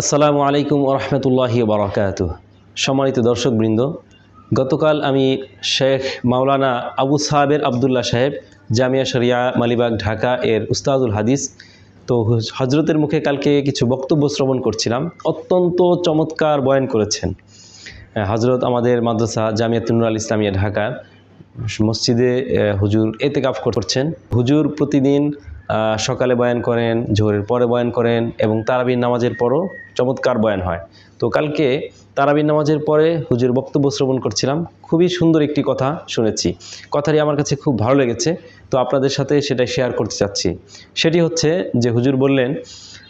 আসসালামু আলাইকুম রহমতুল্লাহি বারকাত সম্মানিত দর্শকবৃন্দ, গতকাল আমি শেখ মাওলানা আবু সাহেবের আবদুল্লাহ সাহেব, জামিয়া শরিয়া, মালিবাগ, ঢাকা এর উস্তাদুল হাদিস, তো হজরতের মুখে কালকে কিছু বক্তব্য শ্রবণ করছিলাম। অত্যন্ত চমৎকার বয়ান করেছেন হজরত আমাদের মাদ্রাসা জামিয়াতুল আল ইসলামিয়া ঢাকা, মসজিদে হুজুর এতেকাফ করছেন। হুজুর প্রতিদিন সকালে বয়ান করেন, জোহরের পরে বয়ান করেন এবং তারাবির নামাজের পরও চমৎকার বয়ান হয়। তো কালকে তারাবির নামাজের পরে হুজুর বক্তব্য শ্রবণ করছিলাম। খুবই সুন্দর একটি কথা শুনেছি। কথাটি আমার কাছে খুব ভালো লেগেছে। তো আপনাদের সাথে সেটা শেয়ার করতে চাচ্ছি। সেটি হচ্ছে যে হুজুর বললেন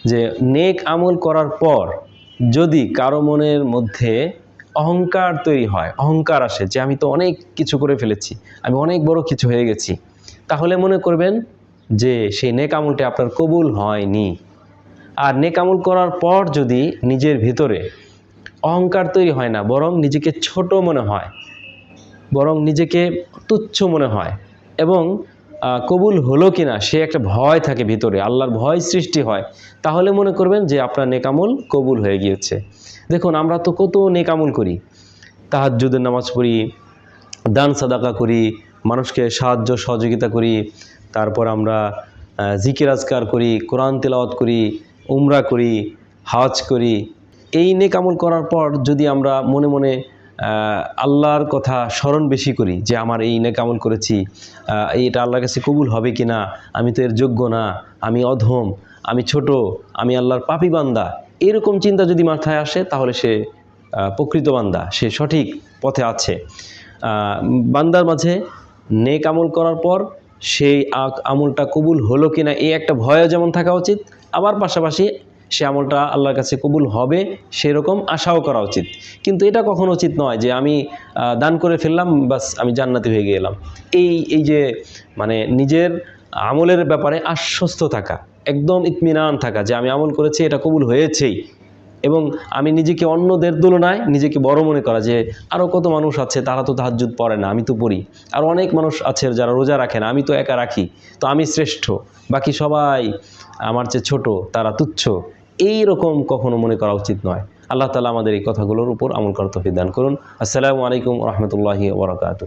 যে, নেক আমল করার পর যদি কারও মনের মধ্যে অহংকার তৈরি হয়, অহংকার আসে যে, আমি তো অনেক কিছু করে ফেলেছি, আমি অনেক বড় কিছু হয়ে গেছি, তাহলে মনে করবেন যে সেই নেক আমলটি আপনার কবুল হয়নি। আর নেক আমল করার পর যদি নিজের ভিতরে অহংকার তৈরি হয় না, বরং নিজেকে ছোট মনে হয়, বরং নিজেকে তুচ্ছ মনে হয় এবং কবুল হলো কি না সে একটা ভয় থাকে ভিতরে, আল্লাহর ভয় সৃষ্টি হয়, তাহলে মনে করবেন যে আপনার নেকামল কবুল হয়ে গিয়েছে। দেখুন, আমরা তো কত নেকামল করি। তাহাজ্জুদের নামাজ পড়ি, দান সাদাকা করি, মানুষকে সাহায্য সহযোগিতা করি তারপর আমরা জিকির আজকার করি, কোরআন তেলাওয়াত করি, উমরা করি, হাজ করি। এই নেক আমল করার পর যদি আমরা মনে মনে আল্লাহর কথা স্মরণ বেশি করি যে আমার এই নেক আমল করেছি এটা আল্লাহর কাছে কবুল হবে কি না, আমি তো এর যোগ্য না, আমি অধম, আমি ছোট, আমি আল্লাহর পাপি বান্দা, এরকম চিন্তা যদি মাথায় আসে তাহলে সে প্রকৃত বান্দা, সে সঠিক পথে আছে। বান্দার মাঝে নেক আমল করার পর সেই আমলটা কবুল হলো কিনা, এই একটা ভয়ও যেমন থাকা উচিত, আবার পাশাপাশি সে আমলটা আল্লাহর কাছে কবুল হবে সেরকম আশাও করা উচিত। কিন্তু এটা কখনো উচিত নয় যে আমি দান করে ফেললাম, বাস আমি জান্নাতি হয়ে গেলাম এই এই যে মানে নিজের আমলের ব্যাপারে আশ্বস্ত থাকা, একদম ইতমিনান থাকা যে আমি আমল করেছি, এটা কবুল হয়েছেই। এবং আমি নিজেকে অন্যদের তুলনায় নিজেকে বড় মনে করা যে আরও কত মানুষ আছে তারা তো তাহাজ্জুদ পড়ে না, আমি তো পড়ি। আর অনেক মানুষ আছে যারা রোজা রাখে না, আমি তো একা রাখি। তো আমি শ্রেষ্ঠ, বাকি সবাই আমার চেয়ে ছোট, তারা তুচ্ছ। এই রকম কখনো মনে করা উচিত নয়। আল্লাহ তালা আমাদের এই কথাগুলোর উপর আমল করার দান করুন। আসসালামু আলাইকুম রহমতুল্লাহি ওবরাকাতু